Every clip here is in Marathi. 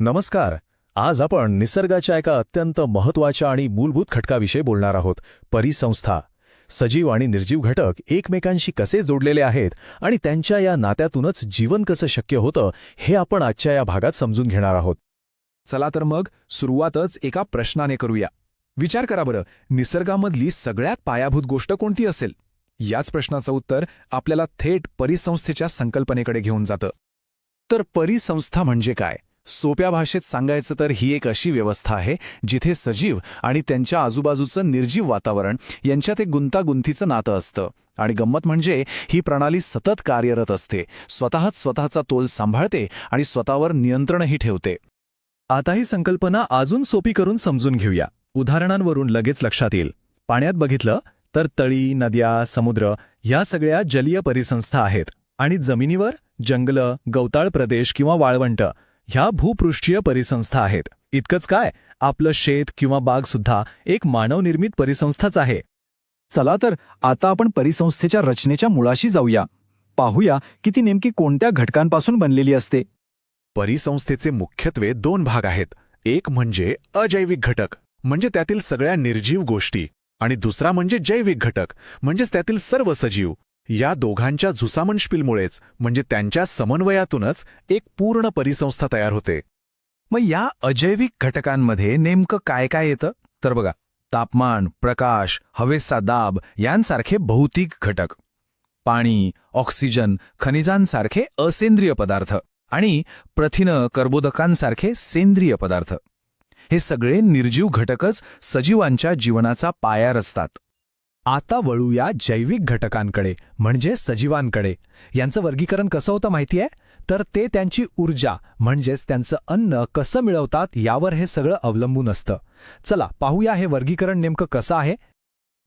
नमस्कार. आज आपण निसर्गाच्या एका अत्यंत महत्त्वाच्या आणि मूलभूत घटकाविषयी बोलणार आहोत परिसंस्था. सजीव आणि निर्जीव घटक एकमेकांशी कसे जोडलेले आहेत आणि त्यांच्या या नात्यातूनच जीवन कसं शक्य होतं हे आपण आजच्या या भागात समजून घेणार आहोत. चला तर मग सुरुवातच एका प्रश्नाने करूया. विचार करा बरं निसर्गामधली सगळ्यात पायाभूत गोष्ट कोणती असेल? याच प्रश्नाचं उत्तर आपल्याला थेट परिसंस्थेच्या संकल्पनेकडे घेऊन जातं. तर परिसंस्था म्हणजे काय? सोप्या भाषेत सांगायचं तर ही एक अशी व्यवस्था आहे जिथे सजीव आणि त्यांच्या आजूबाजूचं निर्जीव वातावरण यांच्यात एक गुंतागुंतीचं नातं असतं. आणि गंमत म्हणजे ही प्रणाली सतत कार्यरत असते स्वतःच स्वतःचा तोल सांभाळते आणि स्वतःवर नियंत्रणही ठेवते. आता ही संकल्पना अजून सोपी करून समजून घेऊया. उदाहरणांवरून लगेच लक्षात येईल. पाण्यात बघितलं तर तळी नद्या समुद्र ह्या सगळ्या जलीय परिसंस्था आहेत. आणि जमिनीवर जंगलं गवताळ प्रदेश किंवा वाळवंट ह्या भूपृष्ठीय परिसंस्था आहेत. इतकंच काय आपलं शेत किंवा बाग सुद्धा एक मानवनिर्मित परिसंस्थाच आहे. चला तर आता आपण परिसंस्थेच्या रचनेच्या मुळाशी जाऊया. पाहूया की ती नेमकी कोणत्या घटकांपासून बनलेली असते. परिसंस्थेचे मुख्यत्वे दोन भाग आहेत. एक म्हणजे अजैविक घटक म्हणजे त्यातील सगळ्या निर्जीव गोष्टी आणि दुसरा म्हणजे जैविक घटक म्हणजेच त्यातील सर्व सजीव. या दोघांच्या झुसामनशिलमुळेच म्हणजे त्यांच्या समन्वयातूनच एक पूर्ण परिसंस्था तयार होते. मग या अजैविक घटकांमध्ये नेमकं काय काय येतं? तर बघा तापमान प्रकाश हवेचा दाब यांसारखे भौतिक घटक. पाणी ऑक्सिजन खनिजांसारखे असेंद्रिय पदार्थ आणि प्रथिनं कर्बोदकांसारखे सेंद्रिय पदार्थ. हे सगळे निर्जीव घटकच सजीवांच्या जीवनाचा पाया रचतात. आता वळूया जैविक घटकांकडे म्हणजे सजीवांकडे. यांचं वर्गीकरण कसं होतं माहितीये तर ते त्यांची ऊर्जा म्हणजेच त्यांचं अन्न कसं मिळवतात यावर हे सगळं अवलंबून असतं. चला पाहूया हे वर्गीकरण नेमकं कसं आहे.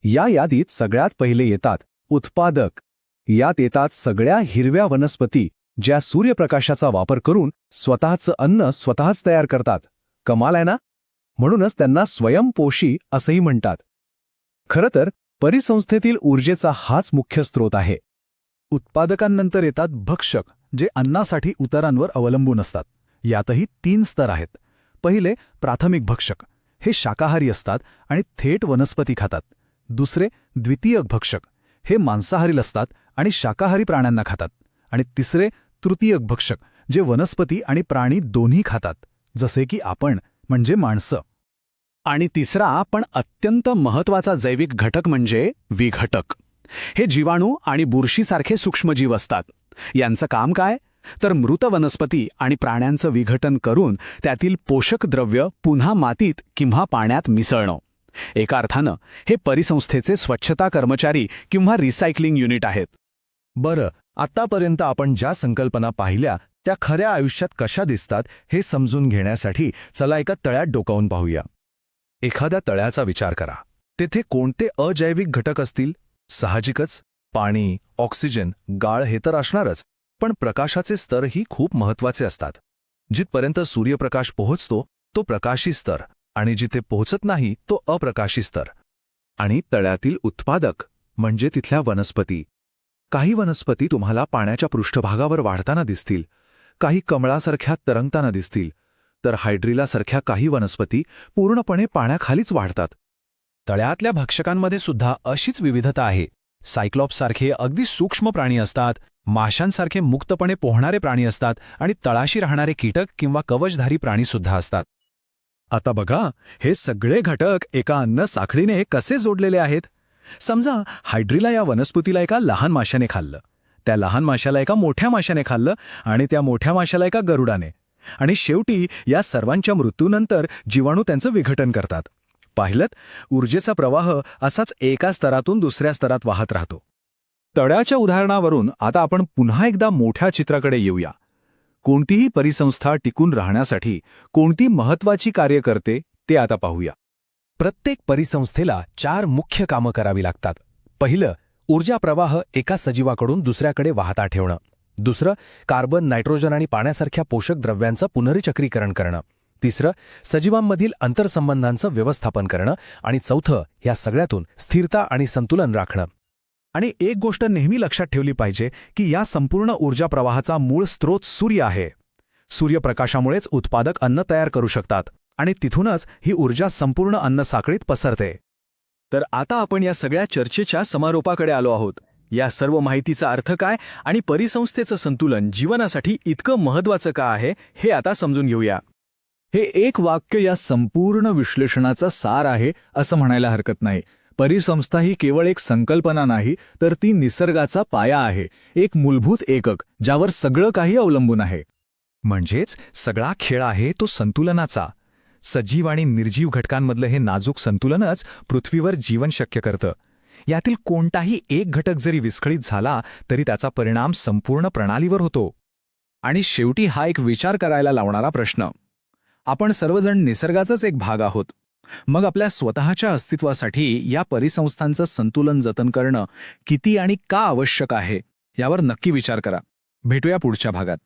या यादीत सगळ्यात पहिले येतात उत्पादक. यात येतात सगळ्या हिरव्या वनस्पती ज्या सूर्यप्रकाशाचा वापर करून स्वतःचं अन्न स्वतःच तयार करतात. कमाल आहे ना? म्हणूनच त्यांना स्वयंपोषी असंही म्हणतात. खरं तर परिसंस्थेतील ऊर्जेचा हाच मुख्य स्रोत आहे. उत्पादकांनंतर येतात भक्षक जे अन्नासाठी उतरांवर अवलंबून असतात. यातही तीन स्तर आहेत. पहिले प्राथमिक भक्षक. हे शाकाहारी असतात आणि थेट वनस्पती खातात. दुसरे द्वितीयक भक्षक. हे मांसाहारी असतात आणि शाकाहारी प्राण्यांना खातात. आणि तिसरे तृतीयक भक्षक जे वनस्पती आणि प्राणी दोन्ही खातात. जसे की आपण म्हणजे माणसं. आणि तिसरा पण अत्यंत महत्त्वाचा जैविक घटक म्हणजे विघटक. हे जीवाणू आणि बुरशीसारखे सूक्ष्मजीव असतात. यांचं काम काय? तर मृत वनस्पती आणि प्राण्यांचं विघटन करून त्यातील पोषक द्रव्य पुन्हा मातीत किंवा पाण्यात मिसळणं. एका अर्थानं हे परिसंस्थेचे स्वच्छता कर्मचारी किंवा रिसायकलिंग युनिट आहेत. बरं आत्तापर्यंत आपण ज्या संकल्पना पाहिल्या त्या खऱ्या आयुष्यात कशा दिसतात हे समजून घेण्यासाठी चला एका तळ्यात डोकावून पाहूया. एखाद्या तळ्याचा विचार करा. तेथे कोणते अजैविक घटक असतील? साहजिकच. पाणी ऑक्सिजन गाळ हे तर असणारच पण प्रकाशाचे स्तरही खूप महत्त्वाचे असतात. जिथपर्यंत सूर्यप्रकाश पोहोचतो तो प्रकाशी स्तर आणि जिथे पोहोचत नाही तो अप्रकाशी स्तर. आणि तळ्यातील उत्पादक म्हणजे तिथल्या वनस्पती. काही वनस्पती तुम्हाला पाण्याच्या पृष्ठभागावर वाढताना दिसतील काही कमळासारख्या तरंगताना दिसतील तर हायड्रिलासारख्या काही वनस्पती पूर्णपणे पाण्याखालीच वाढतात. तळ्यातल्या भक्षकांमध्ये सुद्धा अशीच विविधता आहे. सायक्लॉप्ससारखे अगदी सूक्ष्म प्राणी असतात माशांसारखे मुक्तपणे पोहणारे प्राणी असतात आणि तळाशी राहणारे कीटक किंवा कवचधारी प्राणीसुद्धा असतात. आता बघा हे सगळे घटक एका अन्न साखळीने कसे जोडलेले आहेत? समजा हायड्रिला या वनस्पतीला एका लहान माशाने खाल्लं. त्या लहान माशाला एका मोठ्या माशाने खाल्लं आणि त्या मोठ्या माशाला एका गरुडाने. आणि शेवटी या सर्वांच्या मृत्यूनंतर जीवाणू त्यांचं विघटन करतात. पाहिलं ऊर्जेचा प्रवाह असाच एका स्तरातून दुसऱ्या स्तरात वाहत राहतो. तळ्याच्या उदाहरणावरून आता आपण पुन्हा एकदा मोठ्या चित्राकडे येऊया. कोणतीही परिसंस्था टिकून राहण्यासाठी कोणती महत्वाची कार्य करते ते आता पाहूया. प्रत्येक परिसंस्थेला चार मुख्य कामं करावी लागतात. पहिलं ऊर्जा प्रवाह एका सजीवाकडून दुसऱ्याकडे वाहता ठेवणं. दुसरं कार्बन नायट्रोजन आणि पाण्यासारख्या पोषक द्रव्यांचं पुनर्चक्रीकरण करणं. तिसरं सजीवांमधील आंतरसंबंधांचं व्यवस्थापन करणं. आणि चौथं या सगळ्यातून स्थिरता आणि संतुलन राखणं. आणि एक गोष्ट नेहमी लक्षात ठेवली पाहिजे की या संपूर्ण ऊर्जा प्रवाहाचा मूळ स्रोत सूर्य आहे. सूर्यप्रकाशामुळेच उत्पादक अन्न तयार करू शकतात. आणि तिथूनच ही ऊर्जा संपूर्ण अन्न साखळीत पसरते. तर आता आपण या सगळ्या चर्चेच्या समारोपाकडे आलो आहोत. या सर्व माहितीचा अर्थ काय आणि परिसंस्थेचं संतुलन जीवनासाठी इतकं महत्वाचं का आहे हे आता समजून घेऊया. हे एक वाक्य या संपूर्ण विश्लेषणाचा सार आहे असं म्हणायला हरकत नाही. परिसंस्था ही केवळ एक संकल्पना नाही तर ती निसर्गाचा पाया आहे एक मूलभूत एकक ज्यावर सगळं काही अवलंबून आहे. म्हणजेच सगळा खेळ आहे तो संतुलनाचा. सजीव आणि निर्जीव घटकांमधलं हे नाजूक संतुलनच पृथ्वीवर जीवन शक्य करतं. यातील कोणताही एक घटक जरी विस्कळीत झाला तरी त्याचा परिणाम संपूर्ण प्रणालीवर होतो. आणि शेवटी हा एक विचार करायला लावणारा प्रश्न. आपण सर्वजण निसर्गाचाच एक भाग आहोत. मग आपल्या स्वतःच्या अस्तित्वासाठी या परिसंस्थांचं संतुलन जतन करणं किती आणि का आवश्यक आहे यावर नक्की विचार करा. भेटूया पुढच्या भागात.